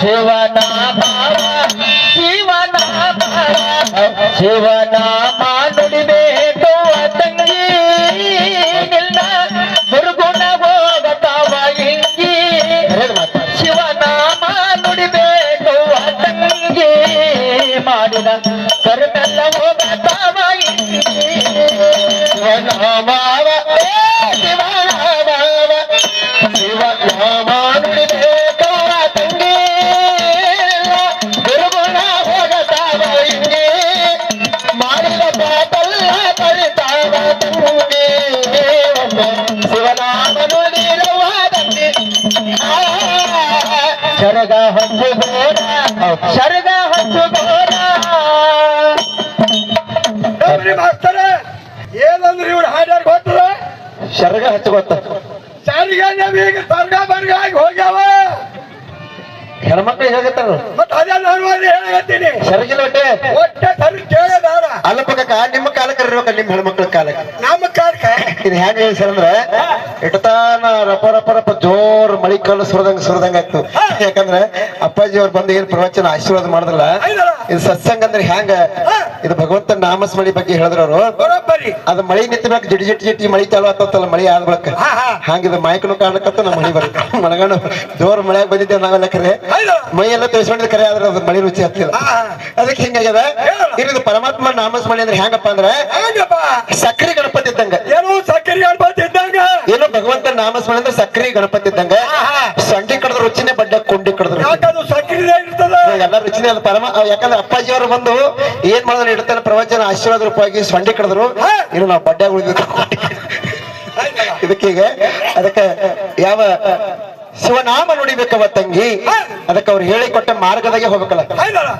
ಶಿವನಾಮ ಶಿವನಾಮ ಶಿವನಾಮ ನುಡಿಬೇಕು ತಂಗಿ ನಿನ್ನ ದುರ್ಗುಣ ಹೋಗತಾವ ಹಿಂಗಿ ಶಿವನಾಮ ನುಡಿಬೇಕು ತಂಗಿ ಮಾಡಿದ ಕರ್ಮೆಲ್ಲ ಹೋಗತಾವ ಹಿಂಗಿ ಶಿವನಾಮಾವ ಶರಗ ಹೊತ್ತು ಬೇಡ ಸರಗ ಹೊತ್ತು ಬೇಡ ಏನಂದ್ರಿ ಇವ್ರು ಹಾಡ್ಯಾರ ಗೊತ್ತದ ಶರಗ ಹಚ್ಚ ಗೊತ್ತ. ಸಾರಿಗೆ ಈಗ ಸರ್ಗ ಬರ್ಗ ಆಗಿ ಹೋಗ್ಯಾವ. ಹೆಣ್ಮಕ್ಳು ಹೇಗತ್ತಾರ ಮತ್ತ ಅದೇ ನಾನು ಅಲ್ಲಿ ಸರಗಿಲ್ಲ ಹೊಟ್ಟೆ? ಒಟ್ಟೆ ಸರಿ ಕೇಳದಾರ ಅಲ್ಲ ಪಕ್ಕ ನಿಮ್ಮ ಕಾಲಕ್ಕೆ ಇರ್ಬೇಕ ನಿಮ್ಮ ಹೆಣ್ಮಕ್ಳ ಕಾಲಕ್ಕೆ? ನಮ್ಮ ಕಾಲಕ್ಕ? ಇದು ಹೆಂಗ ಅಂದ್ರೆ, ಇಟ್ಟತಾನ ರಪ ರಪ ರಪ ಜೋರ್ ಮಳಿ ಕಲ್ಲು ಸುರದಂಗ ಸುರದಂಗ ಆಯ್ತು ಯಾಕಂದ್ರೆ ಅಪ್ಪಾಜಿ ಅವ್ರು ಬಂದು ಏನ್ ಪ್ರವಚನ ಆಶೀರ್ವಾದ ಮಾಡಿದ್ರಲ್ಲ ಇದು ಸತ್ಸಂಗ ಅಂದ್ರೆ ಹ್ಯಾಂಗ? ಇದು ಭಗವಂತ ನಾಮಸ್ಮರಣೆ ಬಗ್ಗೆ ಹೇಳಿದ್ರ ಅವರು. ಬರೋಬ್ಬರಿ. ಅದು ಮಳಿ ನಿಂತಬೇಕು ಜಿಟಿ ಜಿಟಿ ಜಿಟಿ ಮಳಿ ಚಾಲು ಆಗ್ತಲ್ಲ ಮಳಿ ಆದ ಬಳಿಕ. ಹಂಗಿದ ಮಾಯಕನು ಕಾರಣಕ್ಕಂತ ನಮ್ಮ ಮಳಿ ಬರುತ್ತೆ ಮನಗಂಡು ಜೋರ್ ಮಳೆಯಾಗ ಬಂದಿದ್ದೇವೆ ನಾವೆಲ್ಲ ಕರೆ. ಮೈ ಎಲ್ಲ ತೋರಿಸ್ಕೊಂಡಿದ್ ಕರೆ ಆದ್ರೆ ಅದು ಮಳಿ ರುಚಿ ಹತ್ತಿಲ್ಲ ಅದಕ್ಕೆ ಹಿಂಗಾಗ್ಯದ? ಇದು ಪರಮಾತ್ಮ ನಾಮಸ್ಮರಣೆ ಅಂದ್ರೆ ಹೆಂಗಪ್ಪ ಅಂದ್ರೆ? ಸಕ್ರಿ ಗಣಪತಿ ಇದ್ದಂಗ. ಏನೋ ಸಕ್ಕರೆ ಅನ್ಬತ್ ಇದ್ದಂಗ. ಏನೋ ಭಗವಂತ ನಾಮಸ್ಮರಣೆ ಅಂದ್ರೆ ಸಕ್ರಿ ಗಣಪತಿ ಇದ್ದಂಗ. ಸಂಡಿ ಕಡದ್ರ ರುಚಿನೇ ಬಡ್ಡ ಕೊಂಡಿ ಕಡದ್ರ ಸಕ್ರಿ ಇರ್ತದ? ಎಲ್ಲ ರುಚಿನೇ ಅಲ್ಲ ಪರಮ. ಯಾಕಂದ್ರೆ ಅಪ್ಪಾಜಿ ಅವರು ಬಂದು ಏನ್ ಮಾಡಿದ್ರೆ ಇಡ್ತಾನೆ ಪ್ರವಚನ ಆಶೀರ್ವಾದ ರೂಪವಾಗಿ ಸಂಡಿ ಕಡಿದ್ರು. ಇನ್ನು ನಾವು ಬಡ್ಡೆ ಉಳಿದಿದ್ದು ಇದಕ್ಕೀಗ ಅದಕ್ಕೆ ಯಾವ ಶಿವನಾಮ ನುಡಿಬೇಕವ ತಂಗಿ? ಅದಕ್ಕೆ ಅವ್ರು ಹೇಳಿಕೊಟ್ಟ ಮಾರ್ಗದಾಗೆ ಹೋಗ್ಬೇಕಲ್ಲ.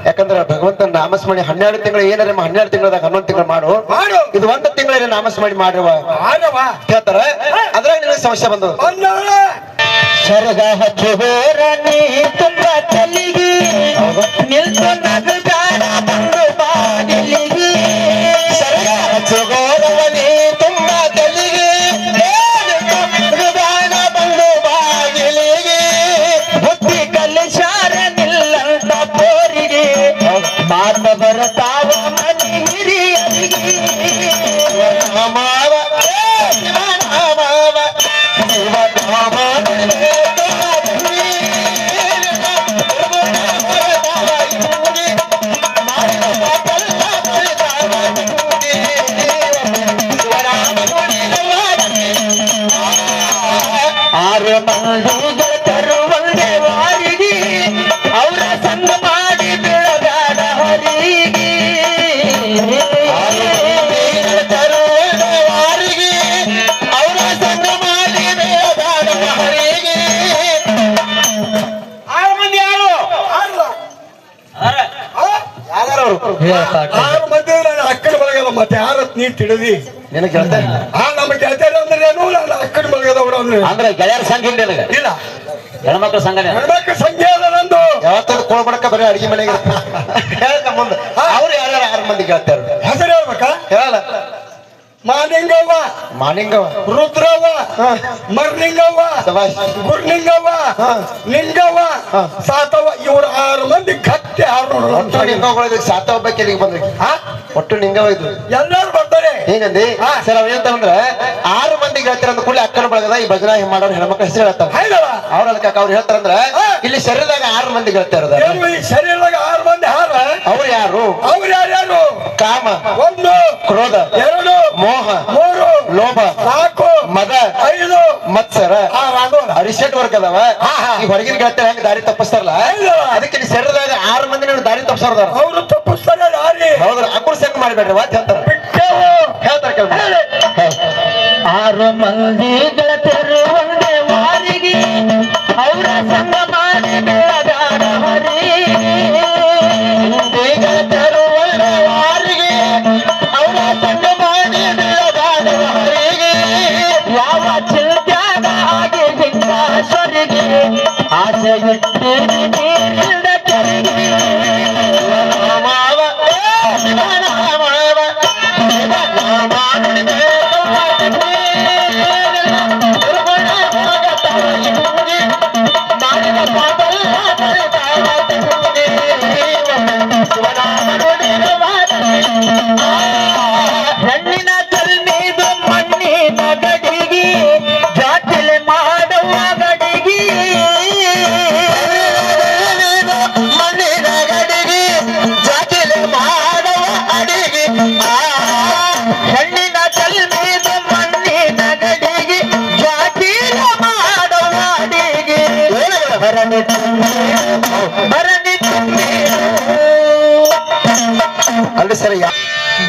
ಯಾಕಂದ್ರೆ ಭಗವಂತ ನಾಮಸ್ಮರಣೆ ಹನ್ನೆರಡು ತಿಂಗಳು ಏನಾರ ಹನ್ನೆರಡು ತಿಂಗಳದಾಗ ಹನ್ನೊಂದು ತಿಂಗಳು ಮಾಡು. ಮಾಡು. ಇದು ಒಂದು ತಿಂಗಳ ನಾಮಸ್ಮರಣೆ ಮಾಡುವ ಹೇಳ್ತಾರ. ಅದ್ರಾಗ ನಿನಗೆ ಸಮಸ್ಯೆ ಬಂದು. ಬಂದವ ಹಚ್ಚು ಹಚ್ಚುಗೋರ ನೀ ತುಂಬ ತಲಿಗಿ Mil tonas ಆರು ಮಂದಿಗಳ ತರುವಂದೆ ವಾರಿಗೆ ಅವರ ಸಂಗ ಮಾಡಿ ಬೆಳಗಾಡ ಹೊರಿಗೆ. ತರುವಂದೆ ವಾರಿಗೆ ಅವರ ಸಂಗ ಮಾಡಿ ಬೆಳಗಾಡ ಹೊರಿಗೆ. ಆರು ಮಂದಿ ಯಾರು? ಆರು ಮಂದಿ ಅಕ್ಕನ ಬಳಗಲ್ಲ ಮತ್ತೆ ಯಾರತ್ ನೀ ತಿಳಿದಿ ನಿನಗೆ ಹೇಳ್ತೇನೆ ಆ? ಅಂದ್ರೆ ಗೆಳೆಯರ ಸಂಘ ಇಲ್ಲ ಇಲ್ಲ. ಹೆಣ್ಮಕ್ಳ ಸಂಘ ಹೆಣ್ಮಕ್ಳ ಸಂಘ ಅದ ನಂದು. ಯಾವತ್ತಾದ್ರು ಕೊಳ್ಬಡಕ ಬರೀ ಅಡಿಗೆ ಮನೆಗೆ ಹೇಳ್ಕ ಮುಂದೆ. ಅವ್ರು ಯಾರ್ಯಾರು ಆರು ಮಂದಿ ಕೇಳ್ತಾರ? ಹೆಸರು ಹೇಳ್ಬೇಕಾ? ಹೇಳ ಮಾನಿಂಗವ್ವ. ಮಾನಿಂಗವ್ವ. ರುದ್ರವ್ವ. ಮರ್ನಿಂಗವ್ವ. ಗುರ್ನಿಂಗವ್ವ. ನಿಂಗವ್ವ. ಸಾತವ್ವ. ಇವ್ರ ಆರು ಮಂದಿ ಕತ್ತೆ ಆರು ಒಟ್ಟು ನಿಂಗಗಳು ಬಗ್ಗೆ ಒಬ್ಬಕ್ಕೆ ಬಂದ್ರಿ. ಒಟ್ಟು ನಿಂಗವ ಇದು. ಎಲ್ಲರೂ ಬರ್ತಾರೆ. ಹೇಗಂದಿ. ಸರ್ ಅವ್ ಏನಂತಂದ್ರೆ ಮಂದಿ ಗೆಳತಿಯರ ಅಂದ ಕೂಡಲೇ ಅಕ್ಕನ ಬಳಗದ ಈ ಭಜನಾ ಮಾಡೋರು ಹೆಣ್ಮಕ್ಳ ಹೆಸರು ಹೇಳ್ತಾರೆ. ಅವ್ರ ಅದಕ್ಕೆ ಅವ್ರು ಹೇಳ್ತಾರಂದ್ರ. ಇಲ್ಲಿ ಶರೀರದಾಗ ಆರು ಮಂದಿ ಹೇಳ್ತಾ ಏನು ಈ ಶರೀರದಾಗ ಆರು ಮಂದಿ ಹಾರ? ಅವ್ರು ಯಾರು? ಅವ್ರು ಯಾರ್ಯಾರು ಕಾಮ ಒಂದು ಕ್ರೋಧ ಎರಡು ಮೋಹ ಮೂರು ಲೋಭ ನಾಲ್ಕು ಮದ ಐದು ಮತ್ಸರ. ಅರಿಸೆಟ್ ವರ್ಕ್ ಅದಾವ. ಈ ಹೊರಗಿನ ಗೆಳತಿ ಹೆಂಗ್ ದಾರಿ ತಪ್ಪಿಸ್ತಾರಲ್ಲ. ಅದಕ್ಕೆ ಇಲ್ಲಿ ಶರೀರದಾಗ ಆರು ಮಂದಿ ದಾರಿ ತಪ್ಪಿಸ್ತಾರ ಅವ್ರು ತಪ್ಪಿಸ್ತಾರೆ ದಾರಿ. ಹೌದ್ರ ಅಕುರ್ಸಂಗ್ ಮಾಡ್ಬೇಡ್ರಿ ವಾತ್ ಹೇಳ್ತಾರ. ಆರು ಮಂದಿ ಗೆಳತಿಯರು ಒಂದೇ ವಾರಿಗೆ, ಅವರ ಸಂಘ ಮಾಡಿ ಬೆಳಗಾಡ ಗೆಳತಿಯರು ಒಂದೇ ವಾರಿಗೆ ಮಾಡಿ ಯಾವ ಆಸೆ ಇಟ್ಟು ತುಂಬಿಡು. ಅಲ್ಲಿ ಸರ್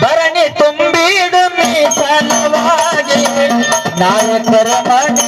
ಭರಣಿ ತುಂಬಿಡು ಮೀಸಲವಾಗಿ ನಾಯಕರ ಮಣಿ